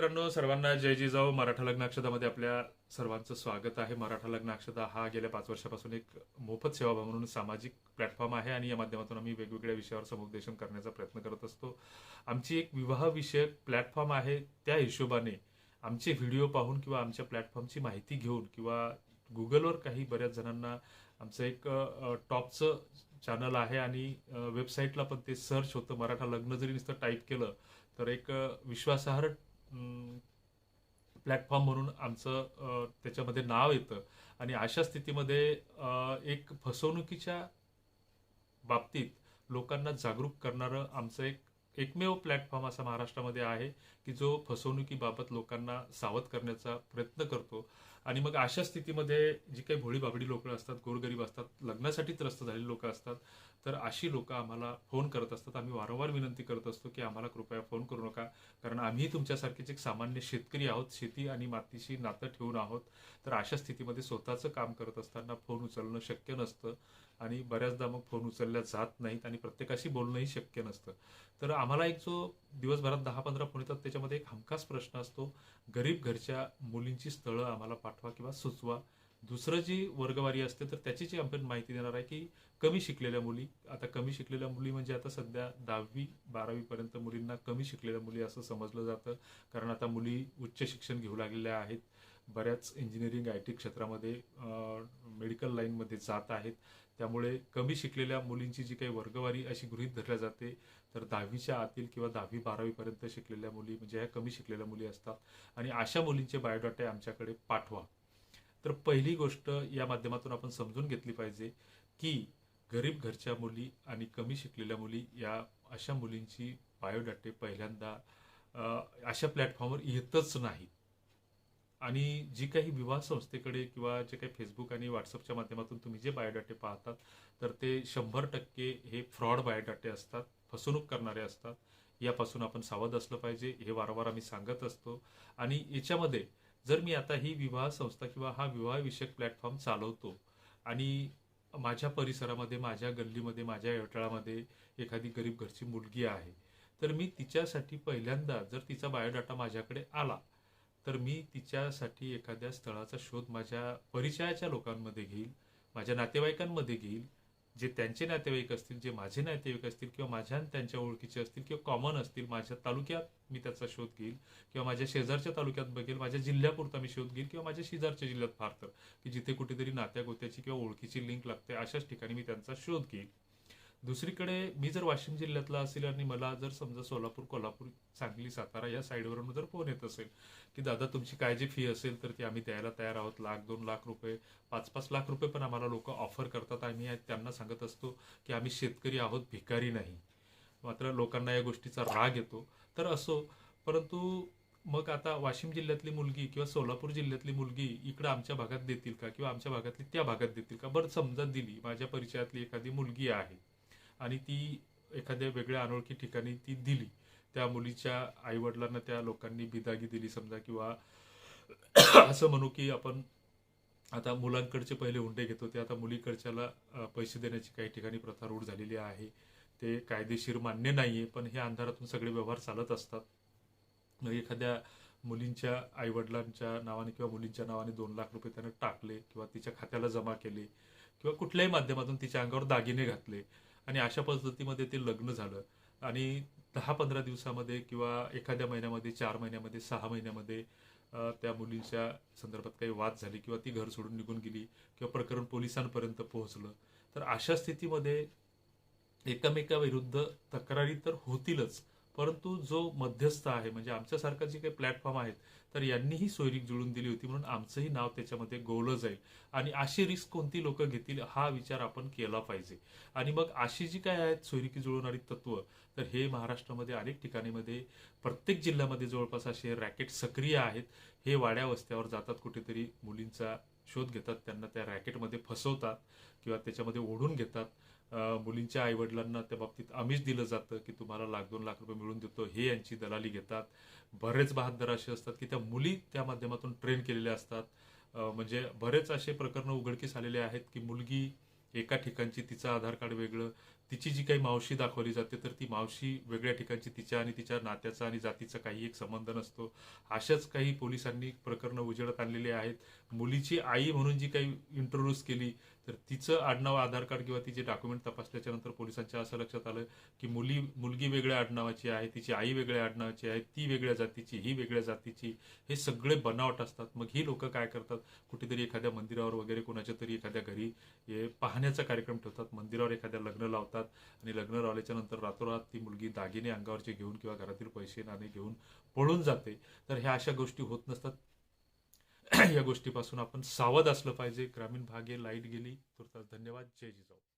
मित्रांनो सर्वांना जय जिजाऊ मराठा लग्न अक्षतामध्ये आपल्या सर्वांचं स्वागत आहे. मराठा लग्न अक्षता हा गेल्या पाच वर्षापासून एक मोफत सेवा म्हणून सामाजिक प्लॅटफॉर्म आहे आणि या माध्यमातून आम्ही वेगवेगळ्या विषयावर समुपदेशन करण्याचा प्रयत्न करत असतो. आमची एक विवाहविषयक प्लॅटफॉर्म आहे. त्या हिशोबाने आमचे व्हिडिओ पाहून किंवा आमच्या प्लॅटफॉर्मची माहिती घेऊन किंवा गुगलवर काही बऱ्याच जणांना आमचं एक टॉपचं चॅनल आहे आणि वेबसाईटला पण ते सर्च होतं. मराठा लग्न जरी नुसतं टाईप केलं तर एक विश्वासार्ह प्लॅटफॉर्म म्हणून आमचं त्याच्यामध्ये नाव येतं. आणि अशा स्थितीमध्ये एक फसवणुकीच्या बाबतीत लोकांना जागरूक करणारं आमचं एक एकमेव प्लॅटफॉर्म असा महाराष्ट्रामध्ये आहे की जो फसवणुकीबाबत लोकांना सावध करण्याचा प्रयत्न करतो. आणि मग अशा स्थितीमध्ये जी काही भोळी बाबडी लोक असतात गोरगरीब असतात लग्नासाठी त्रस्त झालेली लोक असतात तर अशी लोक आम्हाला फोन करत असतात. आम्ही वारंवार विनंती करत असतो की आम्हाला कृपया फोन करू नका. कारण आम्ही तुमच्यासारखेच एक सामान्य शेतकरी आहोत शेती आणि मातीशी नातं ठेवून आहोत तर अशा स्थितीमध्ये स्वतःचं काम करत असताना फोन उचलणं शक्य नसतं आणि बऱ्याचदा मग फोन उचलल्या जात नाहीत आणि प्रत्येकाशी बोलणंही शक्य नसतं. तर आम्हाला एक जो दिवसभरात दहा पंधरा फोन येतात त्याच्यामध्ये एक हमखास प्रश्न असतो. गरीब घरच्या मुलींची स्थळं आम्हाला पाठवा किंवा सुचवा. दुसरं जी वर्गवारी असते तर त्याची जी आपण माहिती देणार आहे की कमी शिकलेल्या मुली आता कमी शिकलेल्या मुली म्हणजे आता सध्या दहावी बारावीपर्यंत मुलींना कमी शिकलेल्या मुली असं समजलं जातं. कारण आता मुली उच्च शिक्षण घेऊ लागलेल्या आहेत. बऱ्याच इंजिनिअरिंग आय टी क्षेत्रामध्ये मेडिकल लाईनमध्ये जात आहेत. त्यामुळे कमी शिकलेल्या मुलींची जी काही वर्गवारी अशी गृहीत धरल्या जाते तर दहावीच्या आतील किंवा दहावी बारावीपर्यंत शिकलेल्या मुली म्हणजे ह्या कमी शिकलेल्या मुली असतात. आणि अशा मुलींचे बायोडाटे आमच्याकडे पाठवा. तर पहिली गोष्ट या माध्यमातून आपण समजून घेतली पाहिजे की गरीब घरच्या मुली आणि कमी शिकलेल्या मुली या अशा मुलींची बायोडाटे पहिल्यांदा अशा प्लॅटफॉर्मवर येतच नाही आणि जी काही विवाह संस्थेकडे किंवा जे काही फेसबुक आणि व्हॉट्सअपच्या माध्यमातून तुम्ही जे बायोडाटे पाहतात तर ते शंभर टक्के हे फ्रॉड बायोडाटे असतात फसवणूक करणारे असतात. यापासून आपण सावध असलं पाहिजे हे वारंवार आम्ही सांगत असतो. आणि याच्यामध्ये जर मी आता ही विवाह संस्था किंवा हा विवाहविषयक प्लॅटफॉर्म चालवतो आणि माझ्या परिसरामध्ये माझ्या गल्लीमध्ये माझ्या यवटाळामध्ये एखादी गरीब घरची मुलगी आहे तर मी तिच्यासाठी पहिल्यांदा जर तिचा बायोडाटा माझ्याकडे आला तर मी तिच्यासाठी एखाद्या स्थळाचा शोध माझ्या परिचयाच्या लोकांमध्ये घेईल माझ्या नातेवाईकांमध्ये घेईल जे त्यांचे नातेवाईक असतील जे माझे नातेवाईक असतील किंवा माझ्या त्यांच्या ओळखीचे असतील किंवा कॉमन असतील माझ्या तालुक्यात मी त्याचा शोध घेईल किंवा माझ्या शेजारच्या तालुक्यात बघेल माझ्या जिल्ह्यापुरता मी शोध घेईल किंवा माझ्या शेजारच्या जिल्ह्यात फार तर की जिथे कुठेतरी नात्या गोत्याची किंवा ओळखीची लिंक लागते अशाच ठिकाणी मी त्यांचा शोध घेईल. दुसरीकडे मी जर वाशिम जिल्ह्यातला असेल आणि मला जर समजा सोलापूर कोल्हापूर सांगली सातारा या साईडवरून जर फोन येत असेल की दादा तुमची काय जी फी असेल तर ती आम्ही द्यायला तयार आहोत. लाख दोन लाख रुपये पाच पाच लाख रुपये पण आम्हाला लोक ऑफर करतात. आम्ही त्यांना सांगत असतो की आम्ही शेतकरी आहोत भिकारी नाही. मात्र लोकांना या गोष्टीचा राग येतो. तर असो परंतु मग आता वाशिम जिल्ह्यातली मुलगी किंवा सोलापूर जिल्ह्यातली मुलगी इकडं आमच्या भागात देतील का? किंवा आमच्या भागातली त्या भागात देतील का? बरं समजा दिली. माझ्या परिचयातली एखादी मुलगी आहे. आणि ती एखाद्या वेगळ्या अनोळखी ठिकाणी ती दिली. त्या मुलीच्या आईवडिलांना त्या लोकांनी बिदागी दिली समजा किंवा असं म्हणू की आपण आता मुलांकडचे पहिले हुंडे घेतो ते आता मुलीकडच्याला पैसे देण्याची काही ठिकाणी प्रथा रूढ झालेली आहे. ते कायदेशीर मान्य नाही आहे पण हे अंधारातून सगळे व्यवहार चालत असतात. एखाद्या मुलींच्या आईवडिलांच्या नावाने किंवा मुलींच्या नावाने दोन लाख रुपये त्यानं टाकले किंवा तिच्या खात्याला जमा केले किंवा कुठल्याही माध्यमातून तिच्या अंगावर दागिने घातले. आणि अशा पद्धतीमध्ये ते लग्न झालं. आणि दहा पंधरा दिवसामध्ये किंवा एखाद्या महिन्यामध्ये चार महिन्यामध्ये सहा महिन्यामध्ये त्या मुलींच्या संदर्भात काही वाद झाले किंवा ती घर सोडून निघून गेली किंवा प्रकरण पोलिसांपर्यंत पोहोचलं. तर अशा स्थितीमध्ये एकमेकाविरुद्ध तक्रारी तर होतीलच परंतु जो मध्यस्थ आहे म्हणजे आमच्यासारखा जे काही प्लॅटफॉर्म आहेत तर यांनीही सोयरीक जुळून दिली होती म्हणून आमचंही नाव त्याच्यामध्ये गोवलं जाईल. आणि अशी रिस्क कोणती लोक घेतील हा विचार आपण केला पाहिजे. आणि मग अशी जी काय आहेत सोयरिकी जुळवणारी तत्व तर हे महाराष्ट्रामध्ये अनेक ठिकाणीमध्ये प्रत्येक जिल्ह्यामध्ये जवळपास असे रॅकेट सक्रिय आहेत. हे वाड्या वस्त्यावर जातात कुठेतरी मुलींचा शोध घेतात त्यांना त्या रॅकेटमध्ये फसवतात किंवा त्याच्यामध्ये ओढून घेतात. मुलींच्या आईवडिलांना त्या बाबतीत आमिष दिलं जातं की तुम्हाला लाख दोन लाख रुपये मिळून देतो हे यांची दलाली घेतात. बरेच बहादर असे असतात की त्या मुली त्या माध्यमातून ट्रेन केलेल्या असतात. म्हणजे बरेच असे प्रकरणं उघडकीस आलेले आहेत की मुलगी एका ठिकाणची तिचं आधार कार्ड वेगळं तिची जी काही मावशी दाखवली जाते तर ती मावशी वेगळ्या ठिकाणची तिच्या आणि तिच्या नात्याचा आणि जातीचा काही एक संबंध नसतो. अशाच काही पोलिसांनी प्रकरणं उजेडात आणलेली आहेत. मुलीची आई म्हणून जी काही इंट्रोड्यूस केली तर तिचं आडनाव आधार कार्ड किंवा तिचे डॉक्युमेंट तपासल्याच्या नंतर पोलिसांच्या असं लक्षात आलं की मुली मुलगी वेगळ्या आडनावाची आहे तिची आई वेगळ्या आडनावाची आहे ती वेगळ्या जातीची ही वेगळ्या जातीची हे सगळे बनावट असतात. मग ही लोक काय करतात? कुठेतरी एखाद्या मंदिरावर वगैरे कोणाच्या तरी एखाद्या घरी हे पाहण्याचा कार्यक्रम ठेवतात. मंदिरावर एखाद्या लग्न लावतात. आणि लग्न लावल्याच्या नंतर रातोरात ती मुलगी दागिने अंगावरचे घेऊन किंवा घरातील पैसे नाणे घेऊन पळून जाते. तर ह्या अशा गोष्टी होत नसतात. या गोष्टीपासून आपण सावध असलं पाहिजे. ग्रामीण भागे लाइट गेली. तुर्तास धन्यवाद. जय जिजाऊ.